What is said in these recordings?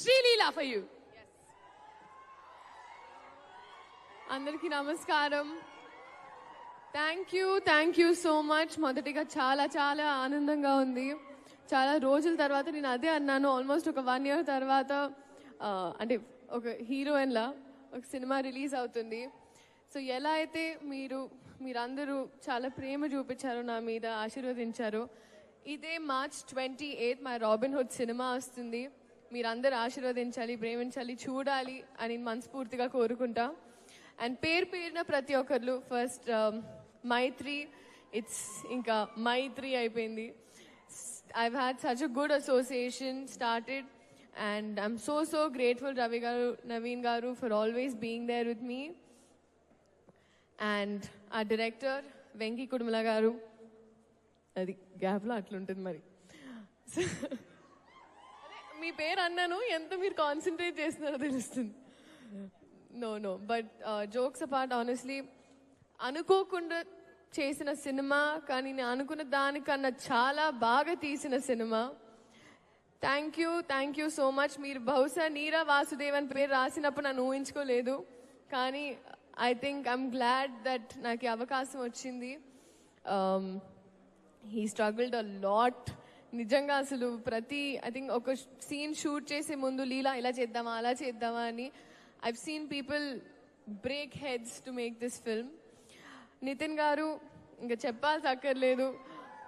Sreeleela for you అందరికీ నమస్కారం. Thank you thank you so much మొదటిగా చాలా చాలా ఆనందంగా ఉంది. చాలా రోజుల తర్వాత నేను అదే అన్నాను. ఆల్మోస్ట్ ఒక వన్ ఇయర్ తర్వాత అంటే ఒక హీరోయిన్లా ఒక సినిమా రిలీజ్ అవుతుంది. సో ఎలా అయితే మీరు మీరందరూ చాలా ప్రేమ చూపించారో నా మీద ఆశీర్వదించారు ఇదే మార్చ్ ట్వంటీ ఎయిత్ మా రాబిన్ హుడ్ సినిమా వస్తుంది. మీరందరూ ఆశీర్వదించాలి ప్రేమించాలి చూడాలి అని మనస్ఫూర్తిగా కోరుకుంటా. అండ్ పేరు పేరిన ప్రతి ఒక్కరు ఫస్ట్ మైత్రి ఇట్స్ ఇంకా మైత్రి అయిపోయింది. I had such a good association started and I'm so so grateful Ravi garu Naveen garu for always being there with me and ఆ డైరెక్టర్ వెంకీ కుడుమల గారు అది గ్యాప్లో అట్లుంటుంది మరి. సో మీ పేరు అన్నాను ఎంత మీరు కాన్సన్ట్రేట్ చేస్తున్నారో తెలుస్తుంది. No no but jokes apart honestly అనుకోకుండా చేసిన సినిమా కానీ నేను అనుకున్న దానికన్నా చాలా బాగా తీసిన cinema. Thank you thank you so much మీరు బహుశా నీరా వాసుదేవ్ అని పేరు రాసినప్పుడు నన్ను ఊహించుకోలేదు. కానీ I think I'm glad that నాకు అవకాశం వచ్చింది. హీ స్ట్రగుల్డ్ అ లాట్ నిజంగా అసలు ప్రతి ఐ థింక్ ఒక సీన్ షూట్ చేసే ముందు లీలా ఇలా చేద్దామా అలా చేద్దామా అని I seen people break heads to make this film Nithin garu ఇంకా చెప్పాల్సి అక్కర్లేదు.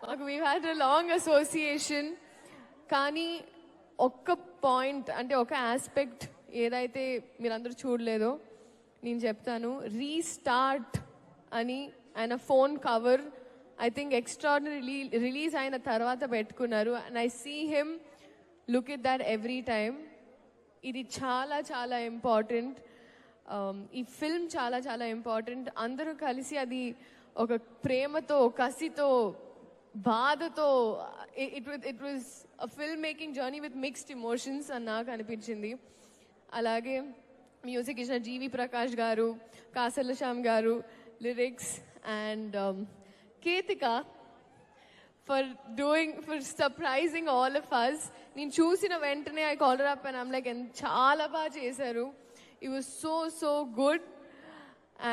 మాకు we had a long association కానీ ఒక్క పాయింట్ అంటే ఒక ఆస్పెక్ట్ ఏదైతే మీరందరూ చూడలేదో నేను చెప్తాను రీస్టార్ట్ అని ఆయన phone cover I think extraordinary release అయిన తర్వాత పెట్టుకున్నారు. And I see him look it that every time ఇది చాలా చాలా ఇంపార్టెంట్ um, ఈ ఫిల్మ్ చాలా చాలా ఇంపార్టెంట్ అందరూ కలిసి అది ఒక ప్రేమతో కసితో బాధతో it it was a film making journey with mixed emotions అని నాకు అనిపించింది. అలాగే మ్యూజిక్ ఇచ్చిన జీవి Prakash garu Kasarla Shyam garu lyrics and Ketika for doing for surprising all of us నేను చూసిన వెంటనే I collar up and I'm like చాలా బాగా చేశారు. It was so so good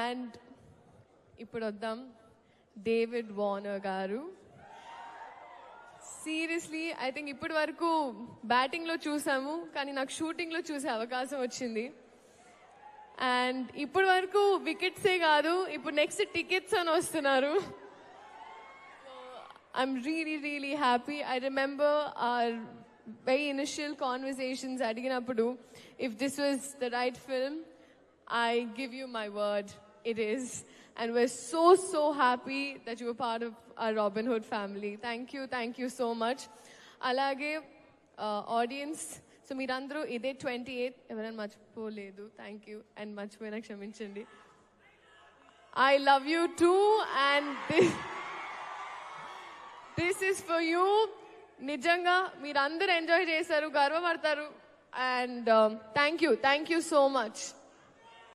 and ఇప్పుడు వద్దాం. David Warner garu. Seriously I think ఇప్పటి వరకు బ్యాటింగ్లో చూసాము కానీ నాకు షూటింగ్లో చూసే అవకాశం వచ్చింది. అండ్ ఇప్పటి వరకు వికెట్సే కాదు ఇప్పుడు నెక్స్ట్ టికెట్స్ అని వస్తున్నారు. I'm really, really happy. I remember our very initial conversations అడిగినప్పుడు if this was the right film, I give you my word, it is. And we're so, so happy that you were part of our Robin Hood family. Thank you, thank you so much. అలాగే audience so మీరందరూ ఇదే twenty eighth ఎవరైనా మర్చిపోలేదు thank you and మర్చిపోయినా క్షమించండి I love you too and this is for you నిజంగా మీరు అందరు ఎంజాయ్ చేశారు గర్వపడతారు. And thank you thank you so much